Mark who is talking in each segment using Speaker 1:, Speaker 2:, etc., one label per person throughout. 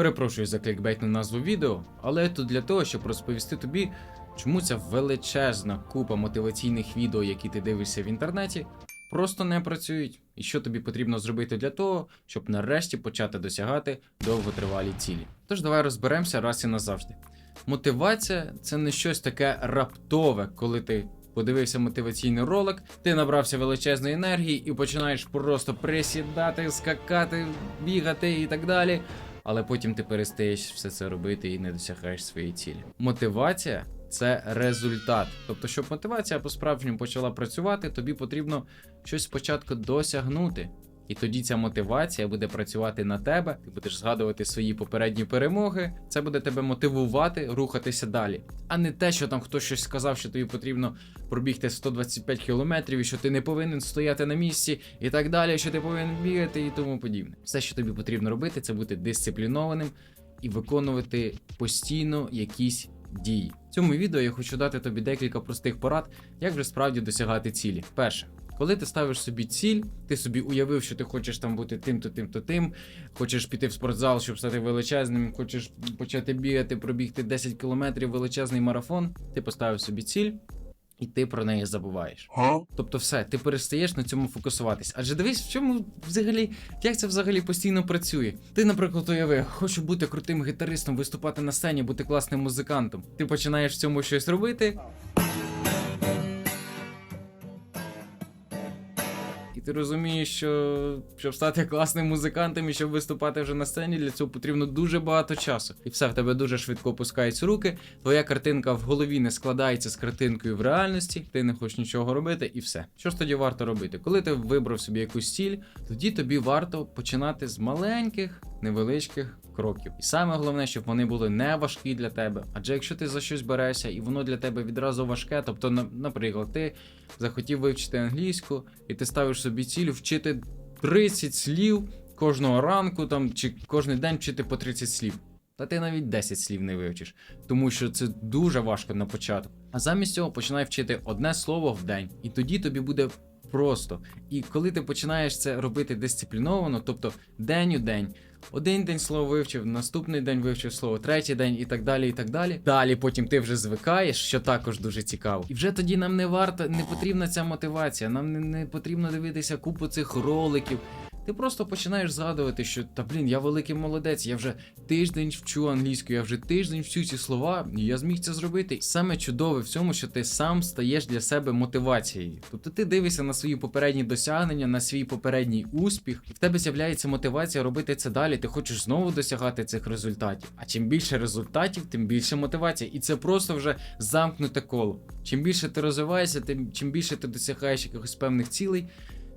Speaker 1: Перепрошую за клікбейтну назву відео, але я тут для того, щоб розповісти тобі, чому ця величезна купа мотиваційних відео, які ти дивишся в інтернеті, просто не працюють. І що тобі потрібно зробити для того, щоб нарешті почати досягати довготривалі цілі. Тож давай розберемося раз і назавжди. Мотивація це не щось таке раптове, коли ти подивився мотиваційний ролик, ти набрався величезної енергії і починаєш просто присідати, скакати, бігати і так далі. Але потім ти перестаєш все це робити і не досягаєш своєї цілі. Мотивація це результат. Тобто, щоб мотивація по-справжньому почала працювати, тобі потрібно щось спочатку досягнути. І тоді ця мотивація буде працювати на тебе, ти будеш згадувати свої попередні перемоги. Це буде тебе мотивувати рухатися далі, а не те, що там хтось щось сказав, що тобі потрібно пробігти 125 кілометрів, і що ти не повинен стояти на місці, і так далі, що ти повинен бігати і тому подібне. Все, що тобі потрібно робити, це бути дисциплінованим і виконувати постійно якісь дії. В цьому відео я хочу дати тобі декілька простих порад, як вже справді досягати цілі. Перше. Коли ти ставиш собі ціль, ти собі уявив, що ти хочеш там бути тим-то, тим-то, тим, хочеш піти в спортзал, щоб стати величезним, хочеш почати бігати, пробігти 10 кілометрів, величезний марафон. Ти поставив собі ціль, і ти про неї забуваєш. Тобто, все, ти перестаєш на цьому фокусуватись. Адже дивись, в чому взагалі, як це взагалі постійно працює. Ти, наприклад, уяви, хочу бути крутим гітаристом, виступати на сцені, бути класним музикантом. Ти починаєш в цьому щось робити. І ти розумієш, що щоб стати класним музикантом і щоб виступати вже на сцені, для цього потрібно дуже багато часу. І все в тебе дуже швидко опускаються руки. Твоя картинка в голові не складається з картинкою в реальності, ти не хочеш нічого робити, і все. Що ж тоді варто робити? Коли ти вибрав собі якусь ціль, тоді тобі варто починати з маленьких, невеличких. Кроків, і саме головне, щоб вони були не важкі для тебе. Адже якщо ти за щось берешся і воно для тебе відразу важке, тобто, наприклад, ти захотів вивчити англійську, і ти ставиш собі ціль вчити 30 слів кожного ранку там чи кожен день вчити по 30 слів. Та ти навіть 10 слів не вивчиш, тому що це дуже важко на початку. А замість цього починай вчити одне слово в день, і тоді тобі буде просто. І коли ти починаєш це робити дисципліновано, тобто день у день. Один день слово вивчив, наступний день вивчив слово, третій день і так далі. і так Далі Далі потім ти вже звикаєш, що також дуже цікаво. І вже тоді нам не варто, не потрібна ця мотивація. Нам не, не потрібно дивитися купу цих роликів. Ти просто починаєш згадувати, що та блін, я великий молодець, я вже тиждень вчу англійську, я вже тиждень вчу ці слова, і я зміг це зробити. Саме чудове в цьому, що ти сам стаєш для себе мотивацією. Тобто ти дивишся на свої попередні досягнення, на свій попередній успіх, і в тебе з'являється мотивація робити це далі. Ти хочеш знову досягати цих результатів. А чим більше результатів, тим більше мотивація. І це просто вже замкнуте коло. Чим більше ти розвиваєшся, тим чим більше ти досягаєш якихось певних цілей,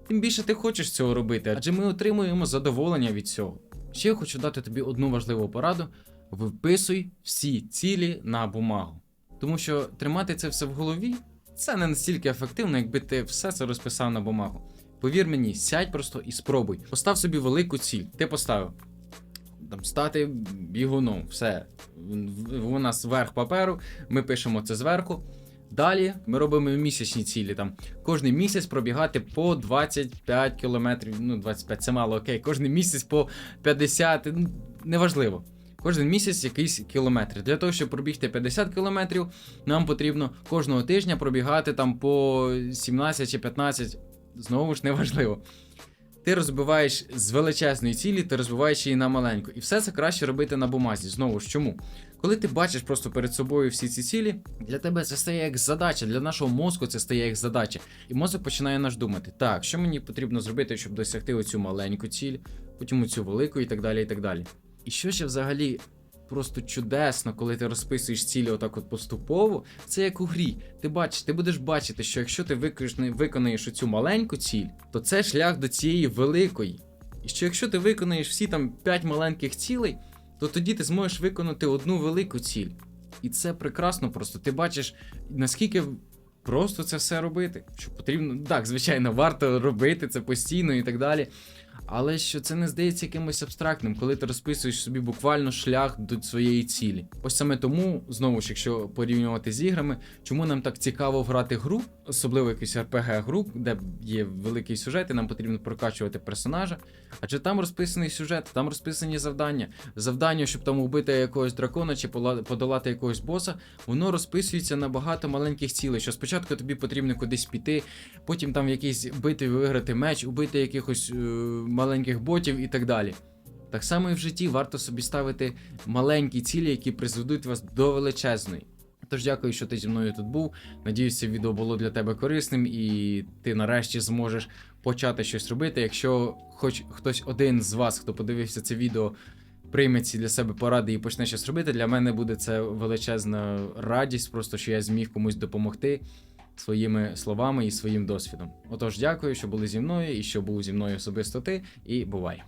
Speaker 1: тим більше ти хочеш цього робити, адже ми отримуємо задоволення від цього. Ще я хочу дати тобі одну важливу пораду: виписуй всі цілі на бумагу. Тому що тримати це все в голові це не настільки ефективно, якби ти все це розписав на бумагу. Повір мені, сядь просто і спробуй. Постав собі велику ціль. Ти поставив там стати бігуном. Все. У нас верх паперу, ми пишемо це зверху. Далі ми робимо місячні цілі. Там кожний місяць пробігати по 25 кілометрів. Ну, 25 це мало, окей. Кожний місяць по 50, ну, неважливо. Кожен місяць якийсь кілометр. Для того, щоб пробігти 50 кілометрів, нам потрібно кожного тижня пробігати там по 17 чи 15. Знову ж неважливо. Ти розбиваєш з величезної цілі, ти розбиваєш її на маленьку. І все це краще робити на бумазі. Знову ж чому? Коли ти бачиш просто перед собою всі ці цілі, для тебе це стає як задача, для нашого мозку це стає як задача. І мозок починає наш думати: так, що мені потрібно зробити, щоб досягти оцю маленьку ціль, потім оцю велику і так далі. І так далі. І що ще взагалі просто чудесно, коли ти розписуєш цілі отак от поступово, це як у грі. Ти бачиш, ти будеш бачити, що якщо ти виконаєш, оцю маленьку ціль, то це шлях до цієї великої. І що якщо ти виконаєш всі там 5 маленьких цілей, то тоді ти зможеш виконати одну велику ціль. І це прекрасно просто. Ти бачиш, наскільки просто це все робити. Що потрібно, так, звичайно, варто робити це постійно і так далі. Але що це не здається якимось абстрактним, коли ти розписуєш собі буквально шлях до своєї цілі. Ось саме тому, знову ж, якщо порівнювати з іграми, чому нам так цікаво грати гру, особливо якийсь rpg гру, де є великий сюжет, і нам потрібно прокачувати персонажа. Адже там розписаний сюжет, там розписані завдання. Завдання, щоб там убити якогось дракона чи подолати якогось боса, воно розписується на багато маленьких цілей. Що спочатку тобі потрібно кудись піти, потім там в якійсь битві виграти меч, убити якихось е, маленьких ботів і так далі. Так само і в житті варто собі ставити маленькі цілі, які призведуть вас до величезної. Тож дякую, що ти зі мною тут був. Надіюсь, це відео було для тебе корисним, і ти нарешті зможеш почати щось робити. Якщо хоч хтось один з вас, хто подивився це відео, прийме ці для себе поради і почне щось робити, для мене буде це величезна радість, просто що я зміг комусь допомогти своїми словами і своїм досвідом. Отож, дякую, що були зі мною і що був зі мною особисто ти, і бувай!